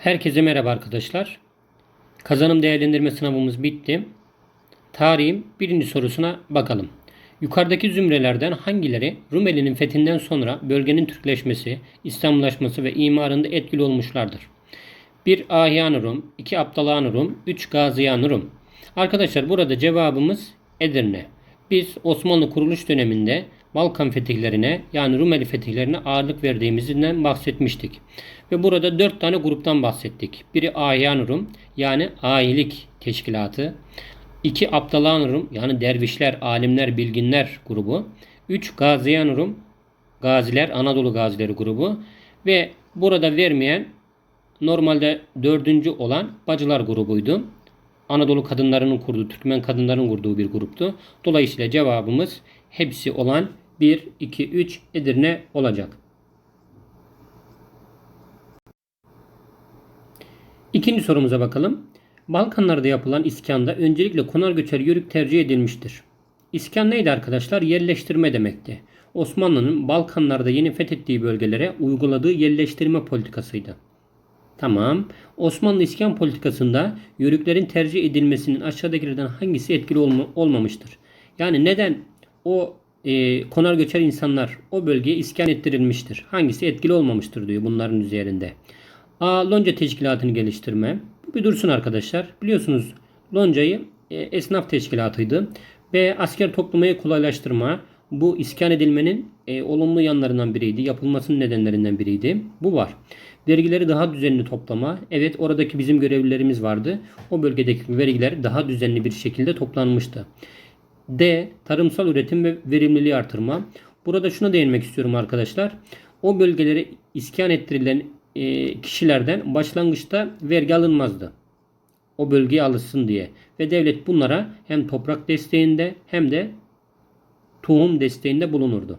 Herkese merhaba arkadaşlar. Kazanım değerlendirme sınavımız bitti. Tarihin birinci sorusuna bakalım. Yukarıdaki zümrelerden hangileri Rumeli'nin fethinden sonra bölgenin Türkleşmesi, İslamlaşması ve imarında etkili olmuşlardır? 1. Ahyan Rum, 2. Abdalan Rum, 3. Gaziyan Rum. Arkadaşlar burada cevabımız Edirne. Biz Osmanlı kuruluş döneminde Balkan fetihlerine yani Rumeli fetihlerine ağırlık verdiğimizden bahsetmiştik. Ve burada dört tane gruptan bahsettik. Biri Ahyan Rum yani ayilik teşkilatı. İki Abdalan Rum yani dervişler, alimler, bilginler grubu. Üç Gaziyan Rum, gaziler, Anadolu gazileri grubu. Ve burada vermeyen normalde dördüncü olan Bacılar grubuydu. Anadolu kadınlarının kurduğu, Türkmen kadınlarının kurduğu bir gruptu. Dolayısıyla cevabımız hepsi olan 1, 2, 3 Edirne olacak. İkinci sorumuza bakalım. Balkanlarda yapılan iskanda öncelikle konar göçer yörük tercih edilmiştir. İskan neydi arkadaşlar? Yerleştirme demekti. Osmanlı'nın Balkanlarda yeni fethettiği bölgelere uyguladığı yerleştirme politikasıydı. Tamam. Osmanlı iskan politikasında yörüklerin tercih edilmesinin aşağıdakilerden hangisi etkili olma, olmamıştır? Yani neden o e, konar göçer insanlar o bölgeye iskan ettirilmiştir? Hangisi etkili olmamıştır diyor bunların üzerinde. A. Lonca teşkilatını geliştirme. Bir dursun arkadaşlar. Biliyorsunuz Lonca'yı e, esnaf teşkilatıydı. B. Asker toplamayı kolaylaştırma. Bu iskan edilmenin e, olumlu yanlarından biriydi. Yapılmasının nedenlerinden biriydi. Bu var. Vergileri daha düzenli toplama. Evet oradaki bizim görevlilerimiz vardı. O bölgedeki vergiler daha düzenli bir şekilde toplanmıştı. D. Tarımsal üretim ve verimliliği artırma. Burada şuna değinmek istiyorum arkadaşlar. O bölgelere iskan ettirilen e, kişilerden başlangıçta vergi alınmazdı. O bölgeye alışsın diye. Ve devlet bunlara hem toprak desteğinde hem de tohum desteğinde bulunurdu.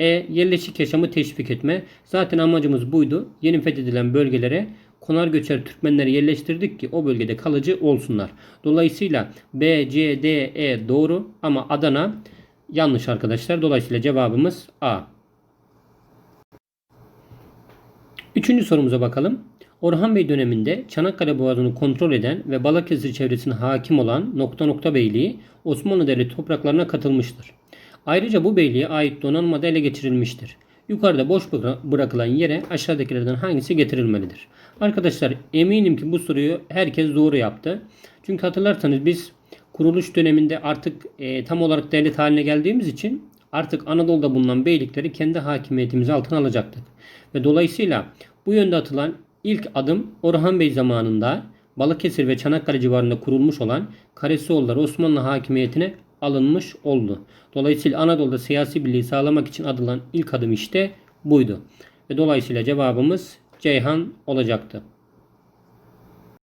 E. Yerleşik yaşamı teşvik etme. Zaten amacımız buydu. Yeni fethedilen bölgelere konar göçer Türkmenleri yerleştirdik ki o bölgede kalıcı olsunlar. Dolayısıyla B, C, D, E doğru ama Adana yanlış arkadaşlar. Dolayısıyla cevabımız A. Üçüncü sorumuza bakalım. Orhan Bey döneminde Çanakkale Boğazı'nı kontrol eden ve Balıkesir çevresine hakim olan nokta nokta beyliği Osmanlı Devleti topraklarına katılmıştır. Ayrıca bu beyliğe ait donanma da ele geçirilmiştir. Yukarıda boş bırakılan yere aşağıdakilerden hangisi getirilmelidir? Arkadaşlar eminim ki bu soruyu herkes doğru yaptı. Çünkü hatırlarsanız biz kuruluş döneminde artık e, tam olarak devlet haline geldiğimiz için artık Anadolu'da bulunan beylikleri kendi hakimiyetimiz altına alacaktık. Ve dolayısıyla bu yönde atılan ilk adım Orhan Bey zamanında Balıkesir ve Çanakkale civarında kurulmuş olan Karesioğulları Osmanlı hakimiyetine alınmış oldu. Dolayısıyla Anadolu'da siyasi birliği sağlamak için atılan ilk adım işte buydu. Ve dolayısıyla cevabımız Ceyhan olacaktı.